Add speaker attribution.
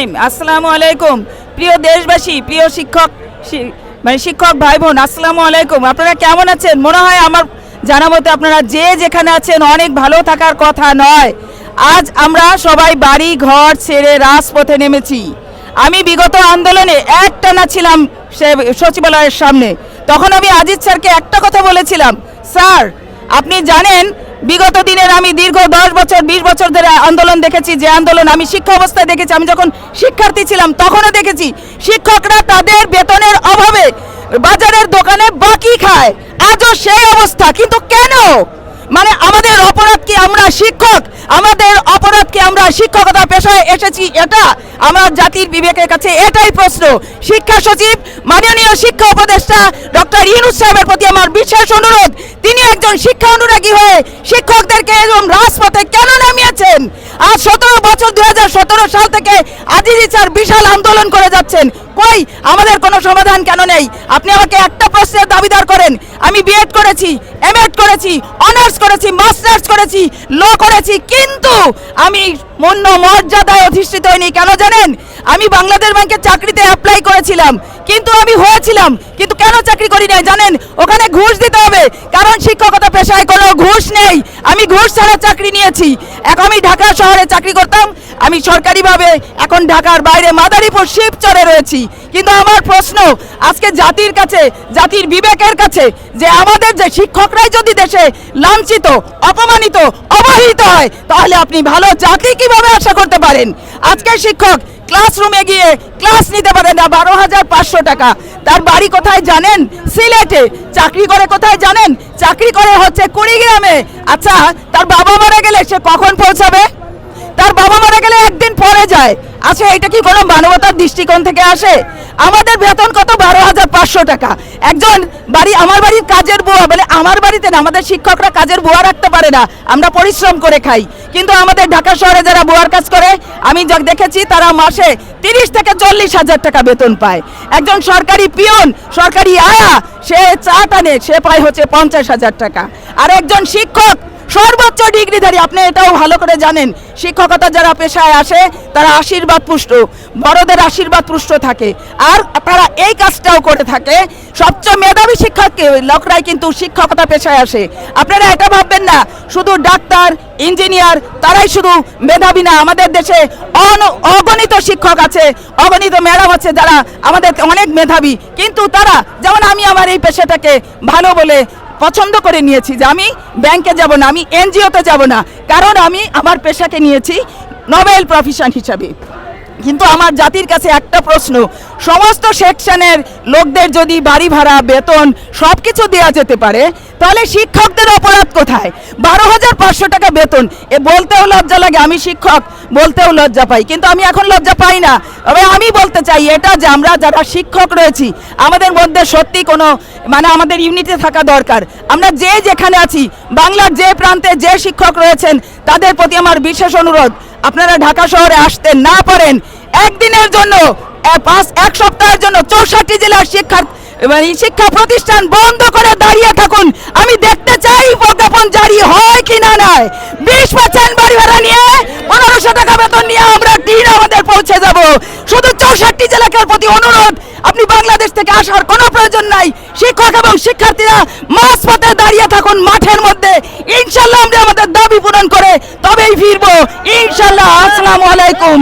Speaker 1: রহিম আসসালামু আলাইকুম। প্রিয় দেশবাসী, প্রিয় শিক্ষক মানে শিক্ষক ভাই বোন আসসালামু আলাইকুম। আপনারা কেমন আছেন? মনে হয় আমার জানা মতে আপনারা যে যেখানে আছেন অনেক ভালো থাকার কথা নয়। আজ আমরা সবাই বাড়ি, ঘর ছেড়ে রাজপথে নেমেছি। আমি বিগত আন্দোলনে একটানা ছিলাম সচিবালয়ের সামনে। তখন আমি আজিজ স্যারকে একটা কথা বলেছিলাম, স্যার, আপনি জানেন বিগত দিনের আমি দীর্ঘ দশ বছর, বিশ বছর ধরে আন্দোলন দেখেছি, যে আন্দোলন আমি শিক্ষা অবস্থায় দেখেছি, আমি যখন শিক্ষার্থী ছিলাম তখনও দেখেছি, শিক্ষকরা তাদের বেতনের অভাবে বাজারের দোকানে বাকি খায়। আজও সেই অবস্থা, কিন্তু কেন? মানে আমাদের অপরাধ কি আমরা শিক্ষক? আমাদের অপরাধ কি আমরা শিক্ষকতা পেশায় এসেছি এটা? আমার জাতির বিবেকের কাছে এটাই প্রশ্ন। শিক্ষা সচিব, মাননীয় শিক্ষা উপদেষ্টা ডক্টর ইউনুস সাহেবের প্রতি আমার বিশেষ অনুরোধ। তিনি একজন শিক্ষা অনুরাগী হয়ে শিক্ষকদেরকে এরকম রাজপথে কেন নামিয়েছেন? আজ সতেরো বছর দুই হাজার সতেরো সাল থেকে আজিজি স্যার বিশাল আন্দোলন করে যাচ্ছেন। কই? আমাদের কোনো সমাধান কেন নেই? আপনি আমাকে একটা প্রশ্নের দাবিদার করেন। আমি বিএড করেছি এমএড করেছি অনার্স করেছি মাস্টার্স করেছি ল করেছি, কিন্তু আমি মন্য মর্যাদায় অধিষ্ঠিত হইনি। কেন জানেন? আমি বাংলাদেশ ব্যাংকে চাকরিতে অ্যাপ্লাই করেছিলাম। কিন্তু আমি হয়েছিলাম, কিন্তু কেন চাকরি করি নাই জানেন? ওখানে ঘুষ দিতে হবে, কারণ শিক্ষকতা পেশায় কোনো ঘুষ নেই। আমি ঘুষ ছাড়া চাকরি নিয়েছি। এখন আমি ঢাকা শহরে চাকরি করতাম আমি সরকারিভাবে এখন ঢাকার বাইরে মাদারীপুর শিবচরে রয়েছি। কিন্তু আমার প্রশ্ন, আজকে জাতির কাছে, জাতির বিবেকের কাছে, যে আমাদের যে শিক্ষকরাই যদি দেশে লাঞ্ছিত, অপমানিত অবহেলিত হয়, তাহলে আপনি ভালো জাতি কীভাবে আশা করতে পারেন? আজকে শিক্ষক ক্লাসরুমে গিয়ে ক্লাস নিতে পারে না, বারো হাজার পাঁচশো টাকা। তার বাড়ি কোথায় জানেন? সিলেটে। চাকরি করে কোথায় জানেন? চাকরি করে হচ্ছে কুড়িগ্রামে। আচ্ছা তার বাবা মারা গেলে সে কখন পৌঁছাবে? তার বাবা মারা গেলে একদিন পরে যায়। আচ্ছা এটা কি কোনো মানবতার দৃষ্টিকোণ থেকে আসে? আমাদের বেতন কত? বারো হাজার পাঁচশো টাকা। একজন বাড়ি, আমার বাড়ির কাজের বুয়া, বলে আমার বাড়িতে না, আমাদের শিক্ষকরা কাজের বুয়া রাখতে পারে না। আমরা পরিশ্রম করে খাই। কিন্তু আমাদের ঢাকা শহরে যারা বুয়ার কাজ করে, আমি যা দেখেছি, তারা মাসে তিরিশ থেকে চল্লিশ হাজার টাকা বেতন পায়। একজন সরকারি পিয়ন, সরকারি আয়া, সে চা টানে, সে পায় হচ্ছে পঞ্চাশ হাজার টাকা। আর একজন শিক্ষক সর্বোচ্চ ডিগ্রিধারী, আপনি এটাও ভালো করে জানেন, শিক্ষকতা যারা পেশায় আসে, তারা আশীর্বাদ পুষ্ট, বড়দের আশীর্বাদ পুষ্ট থাকে। আর তারা এই কাজটাও করে থাকে, সবচেয়ে মেধাবী শিক্ষককে লোকরাই কিন্তু শিক্ষকতা পেশায় আসে। আপনারা এটা ভাববেন না, শুধু ডাক্তার, ইঞ্জিনিয়ার, তারাই শুধু মেধাবী না, আমাদের দেশে অন- অগণিত শিক্ষক আছে, অগণিত ম্যাডাম আছে যারা আমাদের অনেক মেধাবী। কিন্তু তারা, যেমন আমি আমার এই পেশাটাকে ভালো বলে পছন্দ করে নিয়েছি যে আমি ব্যাংকে যাব না, আমি এনজিওতে যাব না। কারণ আমি আমার পেশাকে নিয়েছি নোবেল প্রফেশন হিসাবে। কিন্তু আমার জাতির কাছে একটা প্রশ্ন, সমস্ত সেকশনের লোকদের যদি বাড়ি ভাড়া, বেতন সব কিছু দেওয়া যেতে পারে, তাহলে শিক্ষকদের অপরাধ কোথায়? বারো হাজার পাঁচশো টাকা বেতন, এ বলতেও লজ্জা লাগে, আমি শিক্ষক। বলতেও লজ্জা পাই, কিন্তু আমি এখন লজ্জা পাই না। তবে আমি বলতে চাই, এটা যে আমরা যারা শিক্ষক রয়েছি, আমাদের মধ্যে সত্যি কোনো মানে আমাদের ইউনিটে থাকা দরকার। আমরা যে যেখানে আছি, বাংলার যে প্রান্তে যে শিক্ষক রয়েছেন, তাদের প্রতি আমার বিশেষ অনুরোধ। আপনারা ঢাকা শহরে আসতে না পারেন, একদিনের জন্য পাঁচ, এক সপ্তাহের জন্য চৌষট্টি জেলার শিক্ষা মানে শিক্ষা প্রতিষ্ঠান বন্ধ করে দাঁড়িয়ে থাকুন। আমি দেখতে চাই প্রজ্ঞাপন জারি হয় কি না নয়। বিশ পার্সেন্ট বাড়ি ভাড়া নিয়ে পনেরোশো টাকা বেতন নিয়ে আমরা আমাদের পৌঁছে যাব। শুধু চৌষট্টি জেলাকার প্রতি অনুরোধ, আপনি বাংলাদেশ থেকে আসার কোনো প্রয়োজন নাই। শিক্ষক এবং শিক্ষার্থীরা মাঝ পথে দাঁড়িয়ে থাকুন মাঠের মধ্যে। ইনশাল্লাহ আমরা আমাদের দাবি পূরণ করে তবেই ফিরবো। ইনশাল্লাহ, আসসালামু আলাইকুম।